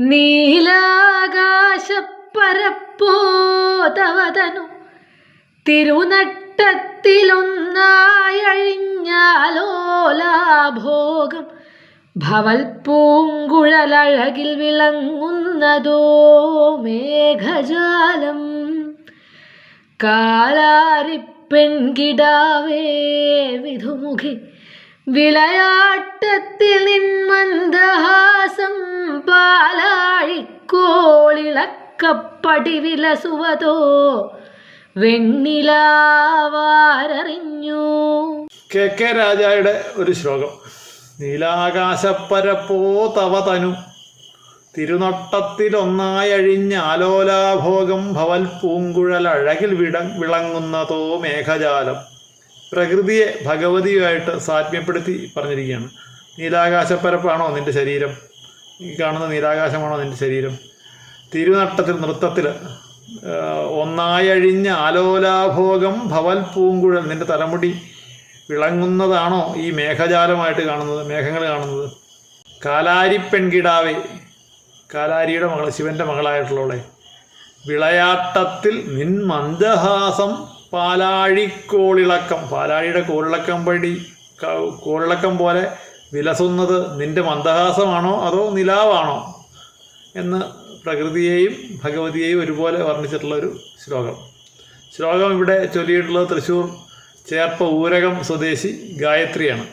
നീലാകാശപ്പരപ്പോതവതനു തിരുനട്ടത്തിലൊന്നായഴിഞ്ഞാലോലാഭോഗം ഭവൽ പൂങ്കുഴലഴകിൽ വിളങ്ങുന്നതോ മേഘജാലം കാലാരിപ്പെൺകിടാവേ വിധുമുഖി വിളയാട്ടത്തിൽ നിന്മന്ദഹാസം പാലാഴിക്കോളിളക്കപ്പടി വിലസുവതോ? വെണ്ണിലാവാരറിഞ്ഞു. K K രാജായുടെ ഒരു ശ്ലോകം. നീലാകാശപ്പരപ്പോ തവ തനു. തിരുനട്ടത്തിലൊന്നായഴിഞ്ഞ ആലോലാഭോഗം ഭവൽ പൂങ്കുഴൽ അഴകിൽ വിട വിളങ്ങുന്നതോ മേഘജാലം. പ്രകൃതിയെ ഭഗവതിയുമായിട്ട് സാത്മ്യപ്പെടുത്തി പറഞ്ഞിരിക്കുകയാണ്. നീലാകാശപ്പരപ്പാണോ നിന്റെ ശരീരം? ഈ കാണുന്ന നീലാകാശമാണോ നിന്റെ ശരീരം? തിരുനട്ടത്തിൽ നൃത്തത്തിൽ ഒന്നായഴിഞ്ഞ ആലോലാഭോഗം ഭവൽ പൂങ്കുഴൽ നിന്റെ തലമുടി വിളങ്ങുന്നതാണോ ഈ മേഘജാലമായിട്ട് കാണുന്നത് മേഘങ്ങൾ കാണുന്നത്? കാലാരി പെൺകിടാവേ കാലാരിയുടെ മകൾ ശിവന്റെ മകളായിട്ടുള്ളവളെ വിളയാട്ടത്തിൽ നിൻ മന്ദഹാസം പാലാഴിക്കോളിളക്കം പാലാഴിയുടെ കോളിളക്കം ക- കോളിളക്കം പോലെ വിലസുന്നത് നിന്റെ മന്ദഹാസമാണോ അതോ നിലാവാണോ എന്ന് പ്രകൃതിയെയും ഭഗവതിയെയും ഒരുപോലെ വർണിച്ചിട്ടുള്ള ഒരു ശ്ലോകം. ശ്ലോകം ഇവിടെ ചൊല്ലിയിട്ടുള്ളത് തൃശ്ശൂർ ചേർപ്പ ഊരകം സ്വദേശി ഗായത്രിയാണ്.